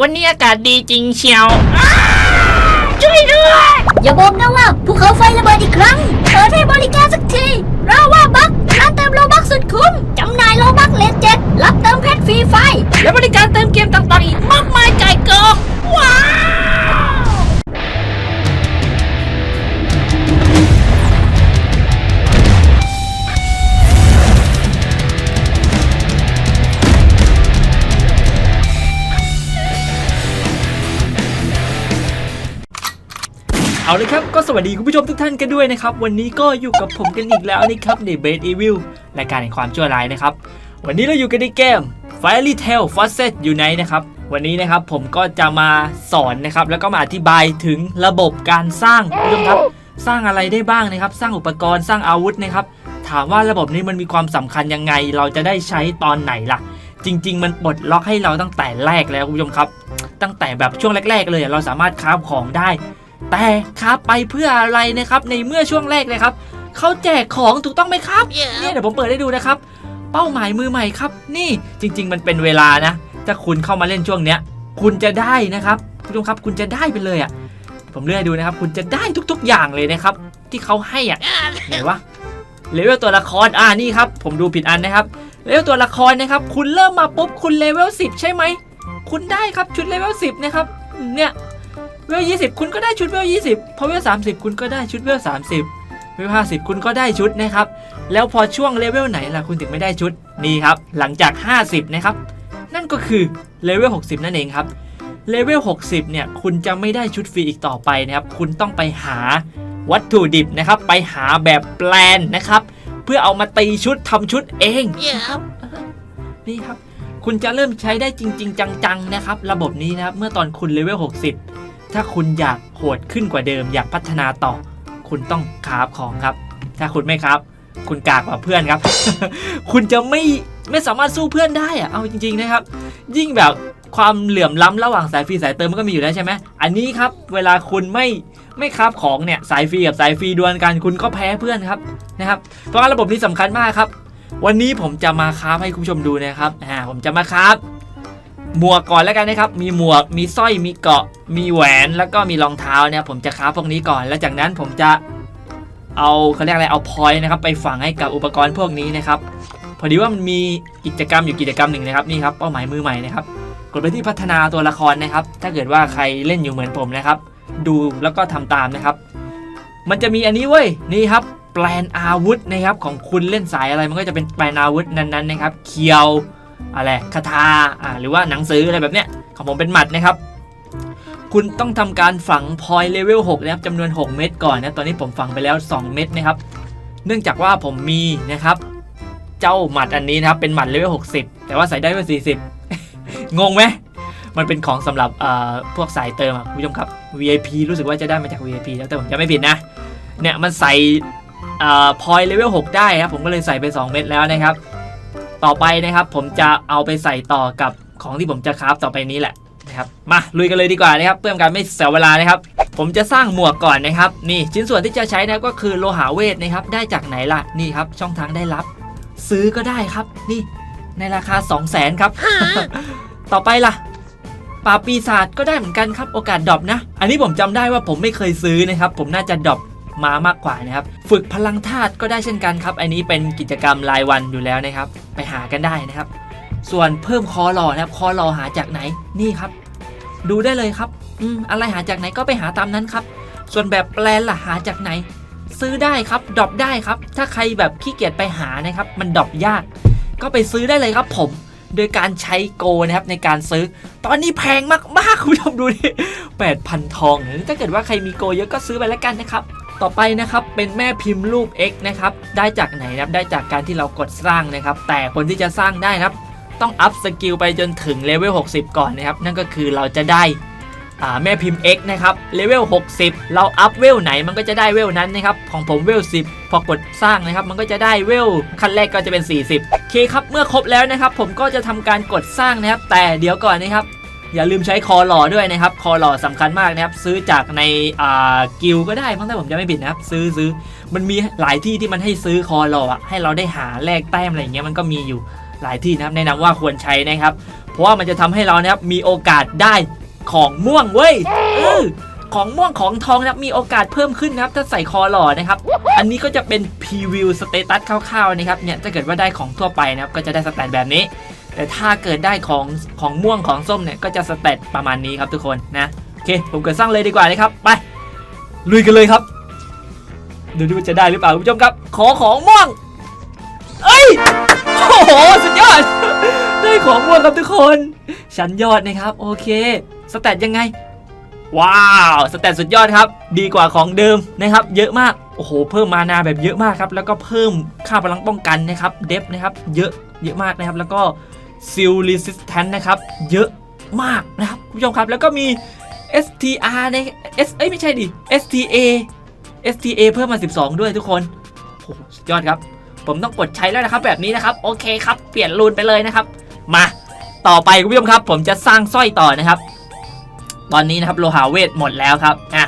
วันนี้อากาศดีจริงเชียวอ้าช่วยด้วย อย่าบอกนะว่าภูเขาไฟระเบิดอีกครั้งเปิดให้บริการสักทีเราว่าบักร้านเติมโลบักสุดคุ้มจำหน่ายโลบักเลนเจ็ดรับเติมเพชรฟรีไฟ และบริการเติมเกมต่างๆอีกมากมายไก่กองว้าว เอาเลยครับก็สวัสดีคุณผู้ชมทุกท่านกันด้วยนะครับ วันนี้ก็อยู่กับผมกันอีกแล้วนะครับใน b a s e Evil รายการแห่งความชั่วร้ายนะครับ วันนี้เราอยู่กันในเกม Fairy Tail Fawcett Unite นะครับวันนี้นะครับผมก็จะมาสอนนะครับแล้วก็มาอธิบายถึงระบบการสร้างคุณผู้ชมครับสร้างอะไรได้บ้างนะครับ สร้างอุปกรณ์สร้างอาวุธนะครับถามว่าระบบนี้มันมีความสำคัญยังไง เราจะได้ใช้ตอนไหนล่ะ จริง ๆ มันปลดล็อกให้เราตั้งแต่แรกแล้วคุณผู้ชมครับ ตั้งแต่แบบช่วงแรก ๆ เลยเราสามารถคราฟของได้ แต่คราฟไปเพื่ออะไรนะครับในเมื่อช่วงแรกเลยครับเขาแจกของถูกต้องไหมครับเนี่ยเดี๋ยวผมเปิดให้ดูนะครับ เป้าหมายมือใหม่ครับ นี่จริง ๆ มันเป็นเวลานะถ้าคุณเข้ามาเล่นช่วงเนี้ย คุณจะได้นะครับคุณผู้ชมครับคุณจะได้ไปเลยอะผมเลื่อนให้ดูนะครับ คุณจะได้ทุก ๆ อย่างเลยนะครับ ที่เขาให้อะไหนวะเลเวลตัวละครอ่านี่ครับ ผมดูผิดอันนะครับเลเวลตัวละครนะครับ คุณเริ่มมาปุ๊บคุณเลเวล10 ใช่ไหมคุณได้ครับชุดเลเวล10นะครับเนี่ย เวลยี่สิบคุณก็ได้ชุดเวลยี่สิบพอเวลสามสิบคุณก็ได้ชุดเวลสามสิบเวลห้าสิบคุณก็ได้ชุดนะครับ แล้วพอช่วงเลเวลไหนล่ะคุณถึงไม่ได้ชุดนี่ครับ หลังจาก 50 นะครับ นั่นก็คือเลเวล60 นั่นเองครับเลเวล60 เนี่ย คุณจะไม่ได้ชุดฟรีอีกต่อไปนะครับ คุณต้องไปหาวัตถุดิบนะครับ ไปหาแบบแปลนนะครับ เพื่อเอามาตีชุดทำชุดเองครับนี่ครับ คุณจะเริ่มใช้ได้จริง ๆ จังๆนะครับ ระบบนี้นะครับ เมื่อตอนคุณเลเวล60 ถ้าคุณอยากโหดขึ้นกว่าเดิม อยากพัฒนาต่อ คุณต้องคราฟของครับ ถ้าคุณไม่ครับ คุณกากกว่าเพื่อนครับ คุณจะไม่ไม่สามารถสู้เพื่อนได้อะเอาจริง ๆนะครับ ยิ่งแบบความเหลื่อมล้ำระหว่างสายฟรีสายเติมมันก็มีอยู่แล้วใช่ไหมอันนี้ครับ เวลาคุณไม่ไม่คราฟของเนี่ยสายฟรีกับสายฟรีดวลกันคุณก็แพ้เพื่อนครับนะครับ เพราะระบบนี้สำคัญมากครับ วันนี้ผมจะมาคราฟให้คุณผู้ชมดูนะครับอ่าผมจะมาคราฟ หมวกก่อนแล้วกันนะครับ มีหมวก มีสร้อย มีเกาะ มีแหวน แล้วก็มีรองเท้าเนี่ยผมจะคราพวกนี้ก่อน แล้วจากนั้นผมจะเอาเขาเรียกอะไร เอาพอยนะครับ ไปฝังให้กับอุปกรณ์พวกนี้นะครับ พอดีว่ามันมีกิจกรรมอยู่กิจกรรมหนึ่งนะครับ นี่ครับ เป้าหมายมือใหม่นะครับ กดไปที่พัฒนาตัวละครนะครับ ถ้าเกิดว่าใครเล่นอยู่เหมือนผมนะครับ ดูแล้วก็ทำตามนะครับ มันจะมีอันนี้เว้ย นี่ครับ แปลนอาวุธนะครับ ของคุณเล่นสายอะไร มันก็จะเป็นแปลนอาวุธนั้นๆนะครับ เคียว อะไรคาถาอ่าหรือว่าหนังสืออะไรแบบเนี้ยของผมเป็นหมัดนะครับ คุณต้องทำการฝังพอยเลเวล6นะครับจำนวน 6 เม็ดก่อนนะตอนนี้ผมฝังไปแล้ว 2 เม็ดนะครับ เนื่องจากว่าผมมีนะครับ เจ้าหมัดอันนี้นะครับเป็นหมัดเลเวล60 แต่ว่าใส่ได้เลเวล40 งงไหมมันเป็นของสำหรับเอ่อพวกสายเติมคุณผู้ชมครับ VIP รู้สึกว่าจะได้มาจาก VIP แล้วแต่ผมจะไม่ผิดนะเนี่ยมันใส่เอ่อพอยเลเวล6ได้ครับผมก็เลยใส่ไป 2 เม็ดแล้วนะครับ ต่อไปนะครับ ผมจะเอาไปใส่ต่อกับของที่ผมจะคราฟต่อไปนี้แหละนะครับมาลุยกันเลยดีกว่านะครับ เพื่อการไม่เสียเวลานะครับ ผมจะสร้างหมวกก่อนนะครับ นี่ชิ้นส่วนที่จะใช้นะก็คือโลหะเวทนะครับ ได้จากไหนล่ะนี่ครับ ช่องทางได้รับ ซื้อก็ได้ครับ นี่ ในราคา 2 0 0แสนครับ ต่อไปล่ะปราปีศาจก็ได้เหมือนกันครับโอกาสดรอปนะ อันนี้ผมจำได้ว่าผมไม่เคยซื้อนะครับ ผมน่าจะดรอป มามากกว่านะครับ ฝึกพลังธาตุก็ได้เช่นกันครับ อันนี้เป็นกิจกรรมรายวันอยู่แล้วนะครับ ไปหากันได้นะครับ ส่วนเพิ่มคอรอนะครับ คอรอหาจากไหนนี่ครับ ดูได้เลยครับ อืมอะไรหาจากไหนก็ไปหาตามนั้นครับ ส่วนแบบแปลนล่ะหาจากไหน ซื้อได้ครับดรอปได้ครับ ถ้าใครแบบขี้เกียจไปหานะครับ มันดรอปยาก ก็ไปซื้อได้เลยครับผมโดยการใช้โกนะครับในการซื้อ ตอนนี้แพงมากๆคุณผู้ชมดูดิแปดพันทอง ถ้าเกิดว่าใครมีโกเยอะก็ซื้อไปแล้วกันนะครับ ต่อไปนะครับเป็นแม่พิมพ์รูป X นะครับได้จากไหนนะครับได้จากการที่เรากดสร้างนะครับ แต่คนที่จะสร้างได้นะครับ ต้องอัพสกิลไปจนถึงเลเวล60 ก่อนนะครับ นั่นก็คือเราจะได้อ่าแม่พิมพ์ X นะครับเลเวล60 เราอัพเวลไหนมันก็จะได้เวลนั้นนะครับ ของผมเวล10 พอกดสร้างนะครับ มันก็จะได้เวลขั้นแรกก็จะเป็น 40โอเคครับเมื่อครบแล้วนะครับ ผมก็จะทำการกดสร้างนะครับ แต่เดี๋ยวก่อนนะครับ อย่าลืมใช้คอหล่อด้วยนะครับคอหล่อสำคัญมากนะครับซื้อจากในอ่ากิลก็ได้มั้งถ้าผมจะไม่ผิดนะครับซื้อซื้อมันมีหลายที่ที่มันให้ซื้อคอหล่อให้เราได้หาแลกแต้มอะไรอย่างเงี้ยมันก็มีอยู่หลายที่นะครับแนะนำว่าควรใช้นะครับ เพราะว่ามันจะทำให้เรานะครับมีโอกาสได้ของม่วงเว้ยเออของม่วงของทองนะครับมีโอกาสเพิ่มขึ้นนะครับถ้าใส่คอหล่อนะครับ อันนี้ก็จะเป็นพรีวิวสเตตัสคร่าวๆนะครับเนี่ยถ้าเกิดว่าได้ของทั่วไปนะครับก็จะได้สแตทแบบนี้ แต่ถ้าเกิดได้ของของม่วงของส้มเนี่ยก็จะสเตตประมาณนี้ครับทุกคนนะโอเคผมเกิดสร้างเลยดีกว่านะครับไปลุยกันเลยครับดูดูว่าจะได้หรือเปล่าคุณผู้ชมครับ ขอของม่วงเอ้ยโอ้โหสุดยอด ได้ของม่วงครับทุกคนชั้นยอดนะครับ โอเคสเตตยังไง ว้าวสเตตสุดยอดครับ ดีกว่าของเดิมนะครับ เยอะมากโอ้โหเพิ่มมานาแบบเยอะมากครับแล้วก็เพิ่มค่าพลังป้องกันนะครับ เดฟนะครับ เยอะเยอะมากนะครับ แล้วก็ ซิล resistant นะครับ เยอะมากนะครับคุณผู้ชมครับ แล้วก็มี STR ใน S เอ้ยไม่ใช่ดิ STA STA เพิ่มมา 12 ด้วยทุกคนโอ้โหสุดยอดครับ ผมต้องกดใช้แล้วนะครับ แบบนี้นะครับ โอเคครับ เปลี่ยนรูนไปเลยนะครับ มาต่อไปคุณผู้ชมครับ ผมจะสร้างสร้อยต่อนะครับ ตอนนี้นะครับโลหะเวทหมดแล้วครับอะ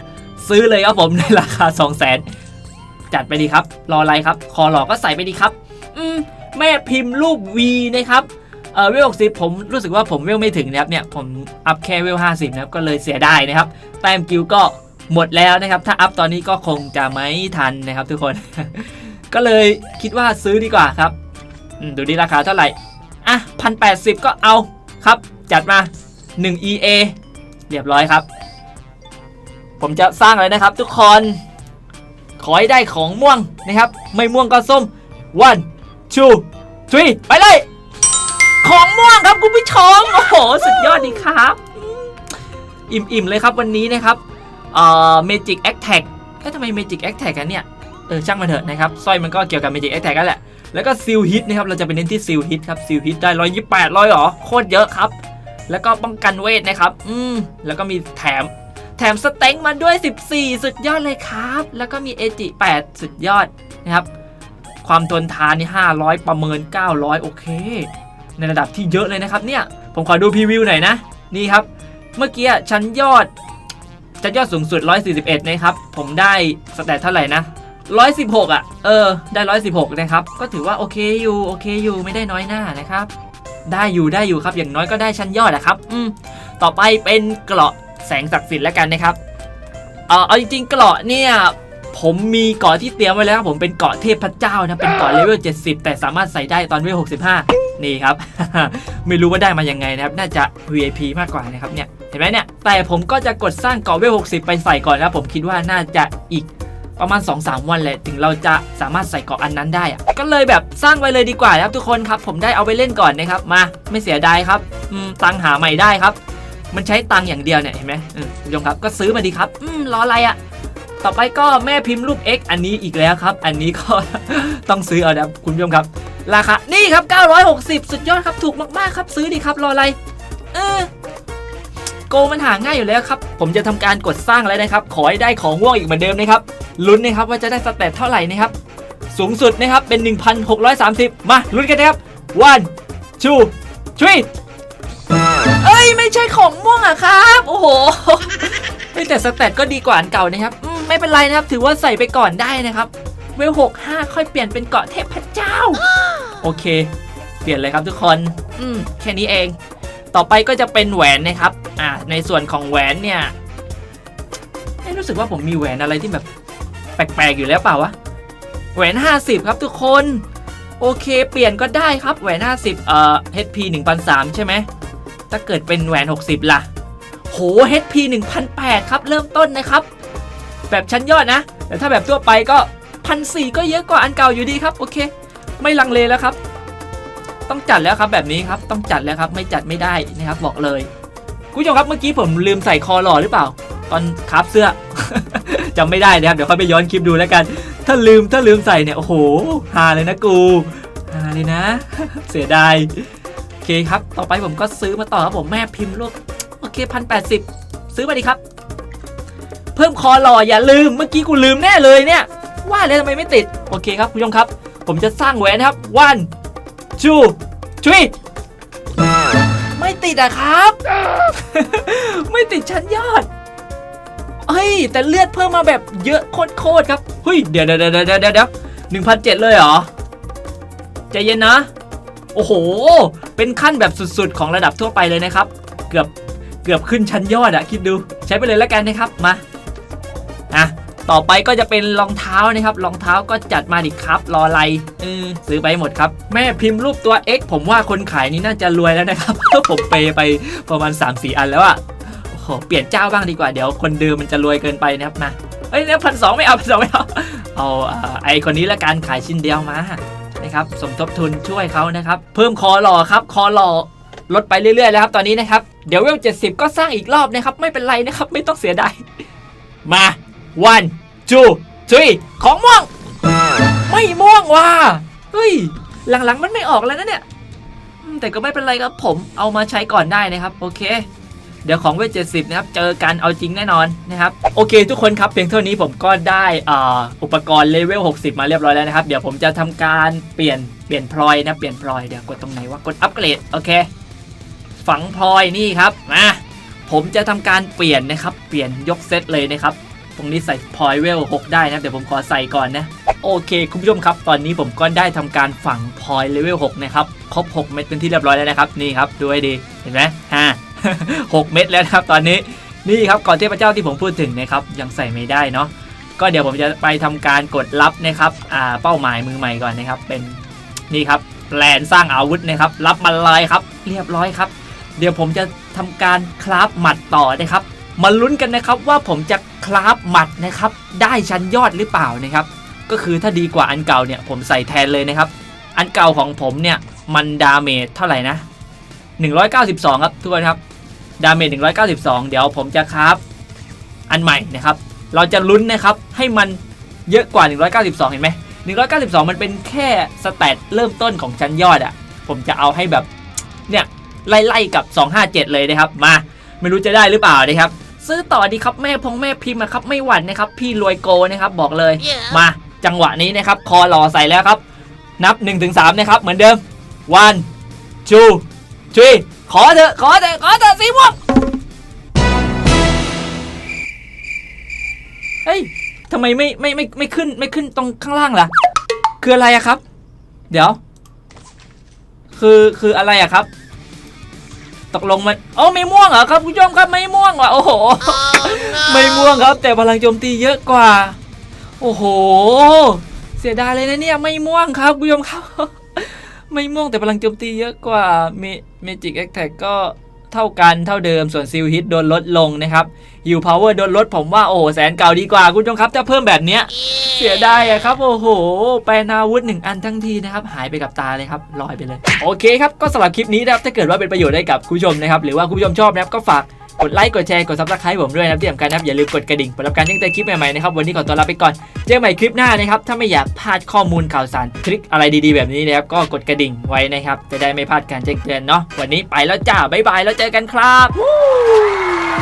ซื้อเลยครับผมในราคา 2 0 0 0 0 0จัดไปดีครับ รออะไรครับ คอหลอกก็ใส่ไปดีครับ อืมแม่พิมพ์รูป V นะครับ เออเวล60ผมรู้สึกว่าผมเวลไม่ถึงนะครับเนี่ยผมอัพแค่เวล50นะครับก็เลยเสียได้นะครับแต้มกิลก็หมดแล้วนะครับ ถ้าอัพตอนนี้ก็คงจะไม่ทันนะครับทุกคน ก็เลยคิดว่าซื้อดีกว่าครับดูดีราคาเท่าไหร่อะพันแปดสิบก็เอาครับ จัดมา 1 EA เรียบร้อยครับ ผมจะสร้างเลยนะครับ ทุกคน ขอให้ได้ของม่วงนะครับ ไม่ม่วงก็ส้ม one two three ไปเลย ของม่วงครับคุณผู้ชมโอ้โหสุดยอดดีครับอืมอิ่มๆเลยครับวันนี้นะครับเอ่อ Magic Attack เอ๊ะทำไม Magic Attack กันเนี่ยเออช่างมันเถอะนะครับสร้อยมันก็เกี่ยวกับ Magic Attack กันแหละแล้วก็ซิลฮิตนะครับเราจะไปเน้นที่ซิลฮิตครับซิลฮิตได้ร้อยยี่แปดร้อยหรอโคตรเยอะครับ แล้วก็ป้องกันเวทนะครับ อืมแล้วก็มีแถมแถมสเต็งมาด้วย 14 สุดยอดเลยครับ แล้วก็มีเอจิ8สุดยอดนะครับ ความทนทานนี่500 ประเมิน 900 โอเค ในระดับที่เยอะเลยนะครับเนี่ยผมขอดูพรีวิวหน่อยนะนี่ครับ เมื่อกี้ชั้นยอดชั้นยอดสูงสุด 141 นะครับผมได้สแตทเท่าไหร่นะ116 อะ เออ ได้ 116 นะครับ ก็ถือว่าโอเคอยู่ โอเคอยู่ ไม่ได้น้อยหน้านะครับ ได้อยู่ ได้อยู่ครับ อย่างน้อยก็ได้ชั้นยอดอะครับ อืม ต่อไปเป็นเกราะแสงศักดิ์สิทธิ์แล้วกันนะครับ เออเอาจริงๆ เกราะเนี่ย ผมมีเกาะที่เตรียมไว้แล้วครับผมเป็นเกาะเทพเจ้านะเป็นเกาะเลเวล70 แต่สามารถใส่ได้ตอนเลเวล65 นี่ครับ ไม่รู้ว่าได้มายังไงนะครับ น่าจะ VIP มากกว่านะครับเนี่ยเห็นไหมเนี่ยแต่ผมก็จะกดสร้างเกาะเวล60 ไปใส่ก่อนนะผมคิดว่าน่าจะอีกประมาณ 2-3 วันแหละถึงเราจะสามารถใส่เกาะอันนั้นได้ก็เลยแบบสร้างไว้เลยดีกว่าครับทุกคนครับ ผมได้เอาไปเล่นก่อนนะครับมาไม่เสียดายครับตังหาใหม่ได้ครับ มันใช้ตังอย่างเดียวเนี่ยเห็นไหมอืมคุณผู้ชมครับก็ซื้อมาดีครับอืมรออะไรอะ่ะ ต่อไปก็แม่พิมพ์รูป X อันนี้อีกแล้วครับ อันนี้ก็ต้องซื้อเอานะครับคุณผู้ชมครับ ราคา นี่ครับ 960 สุดยอดครับถูกมากๆครับซื้อดีครับรออะไร เออโกมันหาง่ายอยู่แล้วครับ ผมจะทำการกดสร้างแล้วนะครับ ขอให้ได้ของม่วงอีกเหมือนเดิมนะครับลุ้นนะครับว่าจะได้สเตตเท่าไหร่นะครับ สูงสุดนะครับเป็น 1,630 มาลุ้นกันนะครับ one two three เอ้ยไม่ใช่ของม่วงอะครับ โอ้โหแต่สเตตก็ดีกว่าอันเก่านะครับอื ไม่เป็นไรนะครับ ถือว่าใส่ไปก่อนได้นะครับ เวล65ค่อยเปลี่ยนเป็นเกาะเทพเจ้า โอเค เปลี่ยนเลยครับทุกคน อืมแค่นี้เอง ต่อไปก็จะเป็นแหวนนะครับ อ่า ในส่วนของแหวนเนี่ยเอ๊ะรู้สึกว่าผมมีแหวนอะไรที่แบบ แปลกๆอยู่แล้วเปล่าวะ แหวน 50 ครับทุกคน โอเค เปลี่ยนก็ได้ครับ แหวน 50 เอ่อ HP 1,300ใช่ไหม ถ้าเกิดเป็นแหวน 60 ล่ะ โห HP 1,800ครับ เริ่มต้นนะครับ แบบชั้นยอดนะ แต่ถ้าแบบทั่วไปก็พันสี่ก็เยอะกว่าอันเก่าอยู่ดีครับโอเค ไม่ลังเลแล้วครับ ต้องจัดแล้วครับแบบนี้ครับต้องจัดแล้วครับไม่จัดไม่ได้นะครับบอกเลยคุณผู้ชมครับเมื่อกี้ผมลืมใส่คอหล่อหรือเปล่า ตอนคราฟเสื้อจำไม่ได้นะครับเดี๋ยวค่อยไปย้อนคลิปดูแล้วกัน ถ้าลืมถ้าลืมใส่เนี่ยโอ้โหฮาเลยนะกูฮาเลยนะ เสียดายโอเคครับ ต่อไปผมก็ซื้อมาต่อครับผมแม่พิมพ์รูปโอเคพันแปดสิบซื้อมาดีครับ เพิ่มคอหล่ออย่าลืมเมื่อกี้กูลืมแน่เลยเนี่ย ว่าแล้วทำไมไม่ติด โอเคครับคุณผู้ชมครับ ผมจะสร้างแหวนนะครับ one two three ไม่ติดอะครับ ไม่ติดชั้นยอดเฮ้ย แต่เลือดเพิ่มมาแบบเยอะโคตรครับเฮ้ยเดี๋ยวเดี๋ยวเดี๋ยวเดี๋ยวเดี๋ยวหนึ่งพันเจ็ดเลยเหรอใจเย็นนะ โอ้โห เป็นขั้นแบบสุดๆ ของระดับทั่วไปเลยนะครับ เกือบเกือบขึ้นชั้นยอดอะคิดดู ใช้ไปเลยแล้วกันนะครับ มา อะต่อไปก็จะเป็นรองเท้านะครับรองเท้าก็จัดมาดิครับรออะไรเออซื้อไปหมดครับ แม่พิมพ์รูปตัว X ผมว่าคนขายนี่น่าจะรวยแล้วนะครับผมเปไปประมาณ 3-4 อันแล้วอะโอ้โหเปลี่ยนเจ้าบ้างดีกว่าเดี๋ยวคนเดิมมันจะรวยเกินไปนะครับมาเอ้ยเนี่ยพันสองไม่เอาพันสองไม่เอาเอาไอคนนี้ละกันขายชิ้นเดียวมานะครับสมทบทุนช่วยเขานะครับ เพิ่มคอหล่อครับคอหล่อลดไปเรื่อยๆแล้วครับตอนนี้นะครับ เดี๋ยวเวล70ก็สร้างอีกรอบนะครับ ไม่เป็นไรนะครับ ไม่ต้องเสียดายมา one two three ของม่วง ไม่ม่วงว่ะเฮ้ย หลังๆมันไม่ออกแล้วนะเนี่ย แต่ก็ไม่เป็นไรครับผมเอามาใช้ก่อนได้นะครับ โอเคเดี๋ยวของเวท70นะครับ เจอกันเอาจริงแน่นอนนะครับ โอเคทุกคนครับ เพียงเท่านี้ผมก็ได้อ่าอุปกรณ์เลเวล 60 มาเรียบร้อยแล้วนะครับ เดี๋ยวผมจะทำการเปลี่ยนเปลี่ยนพลอยนะเปลี่ยนพลอยเดี๋ยวกดตรงไหนวะกดอัปเกรดโอเค ฝังพลอยนี่ครับมาผมจะทำการเปลี่ยนนะครับ เปลี่ยนยกเซตเลยนะครับ ตรงนี้ใส่พลอยเวล6ได้นะเดี๋ยวผมขอใส่ก่อนนะ โอเค คุณผู้ชมครับ ตอนนี้ผมก็ได้ทำการฝังพลอยเลเวล6นะครับ ครบ 6 เม็ดเป็นที่เรียบร้อยแล้วนะครับ นี่ครับ ดูให้ดี เห็นไหมฮ่า6เม็ดแล้วนะครับ ตอนนี้ นี่ครับ ก่อนเทพเจ้าที่ผมพูดถึงนะครับ ยังใส่ไม่ได้เนาะ ก็เดี๋ยวผมจะไปทำการกดรับนะครับ อ่า เป้าหมายมือใหม่ก่อนนะครับ เป็น นี่ครับ แปลนสร้างอาวุธนะครับ รับมาเลยครับ เรียบร้อยครับ เดี๋ยวผมจะทำการคราฟหมัดต่อนะครับ มาลุ้นกันนะครับว่าผมจะคราฟหมัดนะครับได้ชั้นยอดหรือเปล่านะครับก็คือถ้าดีกว่าอันเก่าเนี่ยผมใส่แทนเลยนะครับ อันเก่าของผมเนี่ยมันดาเมจเท่าไหร่นะ192 ครับทุกคนครับดาเมจ192 เดี๋ยวผมจะคราฟอันใหม่นะครับเราจะลุ้นนะครับให้มันเยอะกว่า 192 เห็นไหม192 มันเป็นแค่สแตทเริ่มต้นของชั้นยอดอะผมจะเอาให้แบบเนี่ยไล่ๆกับ 257 เลยนะครับมาไม่รู้จะได้หรือเปล่านะครับ ซื้อต่อดีครับแม่พงแม่พิมพ์อะครับไม่หวั่นนะครับพี่รวยโกนะครับบอกเลยมาจังหวะนี้นะครับคอหล่อใส่แล้วครับ นับ 1-3นะครับเหมือนเดิม one two three ขอเถอะขอเถอะขอเถอะสีม่วงเฮ้ยทำไมไม่ไม่ไม่ไม่ขึ้นไม่ขึ้นตรงข้างล่างล่ะ คืออะไรอะครับ เดี๋ยว คือคืออะไรอะครับ ตกลงมันโอ้ไม่ม่วงเหรอครับคุณผู้ชมครับไม่ม่วงว่ะโอ้โห ไม่ม่วงครับ แต่พลังโจมตีเยอะกว่า โอ้โห เสียดายเลยนะเนี่ยไม่ม่วงครับคุณผู้ชมครับ ไม่ม่วงแต่พลังโจมตีเยอะกว่าเมเมจิกแอคแท็กก็ เท่ากันเท่าเดิมส่วนซิลฮิตโดนลดลงนะครับฮิวพาวเวอร์โดนลดผมว่าโอ้แสนเก่าดีกว่าคุณผู้ชมครับถ้าเพิ่มแบบเนี้ยเสียได้อะครับ โอ้โห แปลนาวุธหนึ่งอันทั้งทีนะครับ หายไปกับตาเลยครับลอยไปเลย โอเคครับ ก็สำหรับคลิปนี้นะครับถ้าเกิดว่าเป็นประโยชน์ได้กับคุณผู้ชมนะครับ หรือว่าคุณผู้ชมชอบนะครับก็ฝาก ดไลค์กดแชร์กดซับสไครต์ผมด้วยนะครับที่สำคัญนะครับอย่าลืมกดกระดิ่งเพื่อรับการแจ้งเตือนคลิปใหม่ๆนะครับวันนี้ขอตัวลาไปก่อนเจอกันใหม่คลิปหน้านะครับถ้าไม่อยากพลาดข้อมูลข่าวสารคลิกอะไรดีๆแบบนี้นะครับก็กดกระดิ่งไว้นะครับจะได้ไม่พลาดการแจ้งเตือนเนาะวันนี้ไปแล้วจ้าบ๊ายบายแล้วเจอกันครับ